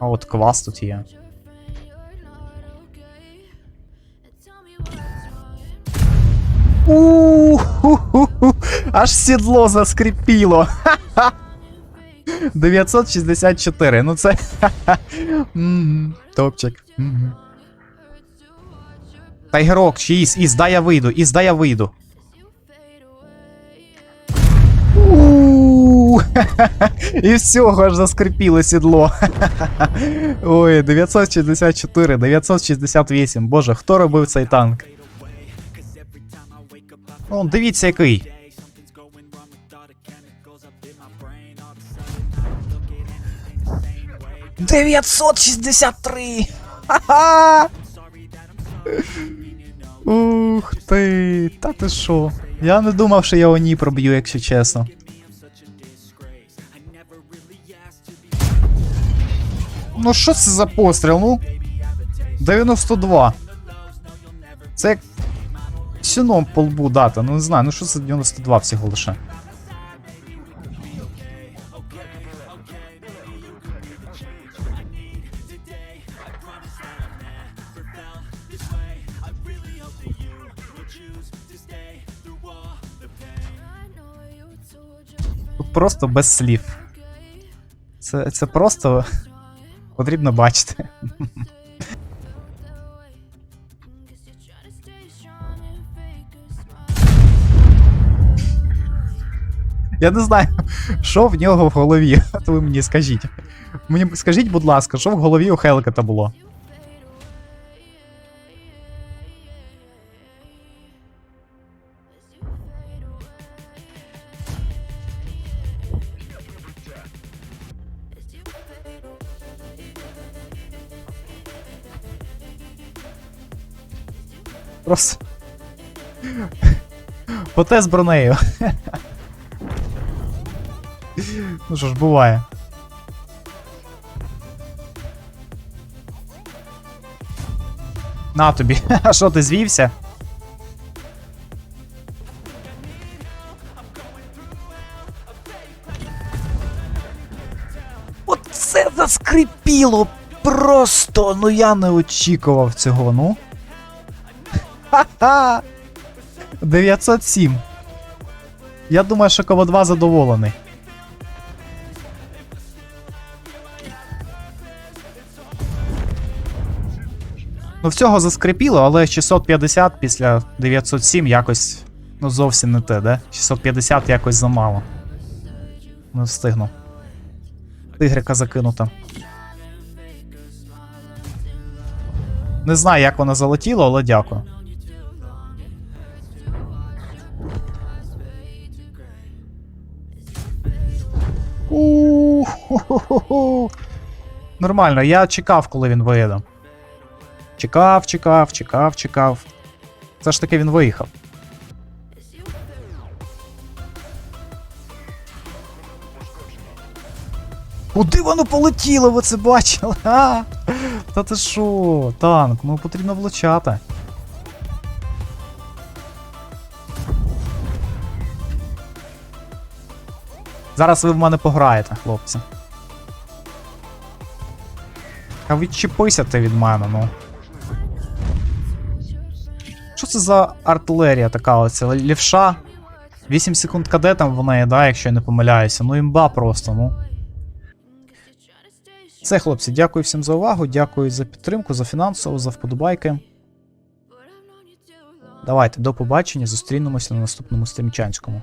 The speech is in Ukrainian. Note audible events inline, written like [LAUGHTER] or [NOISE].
А от квас тут є. У-ху-ху-ху. Аж сідло заскрипіло. Ха-ха. 964. Ну це. [LAUGHS] Топчик. Тайгерок, чи із, із, дай я вийду, із, дай я вийду. [LAUGHS] І всього аж заскрипіло сідло. [LAUGHS] Ой, 964, 968. Боже, хто робив цей танк? О, дивіться який. Дев'ятсот шістдесят три! Ух ти! Та ти що? Я не думав, що я оні проб'ю, якщо чесно. Ну що це за постріл? Ну. 92. Це як сіном по лбу дати. Ну не знаю, ну що це 92 всього лише. Тут просто без слів. Це, це просто потрібно бачити. Я не знаю, що в нього в голові. От ви мені скажіть. Мені скажіть, будь ласка, що в голові у Хелкета було? Просто. Поте з бронею. Ну що ж, буває. На тобі. [LAUGHS] А що ти звівся? Оце заскрипіло! Просто, ну я не очікував цього, ну. [LAUGHS] Ха-ха! 907. Я думаю, що Ково 2 задоволений. Ну, всього заскрипіло, але 650 після 907 якось. Ну, зовсім не те, де? 650 якось замало. Не встигну. Тигрика закинута. Не знаю, як вона залетіла, але дякую. У-ху-ху-ху. Нормально, я чекав, коли він виїде. Чекав, чекав, чекав, чекав. Все ж таки він виїхав. Куди воно полетіло, ви це бачили? А? Та ти що, танк, ну потрібно влучати. Зараз ви в мене пограєте, хлопці. А відчепися ти від мене, ну. Що це за артилерія така оця лівша? 8 секунд кадетам в неї, да, якщо я не помиляюся. Ну імба просто, ну. Все, хлопці, дякую всім за увагу, дякую за підтримку, за фінансову, за вподобайки. Давайте, до побачення, зустрінемося на наступному стрімчанському.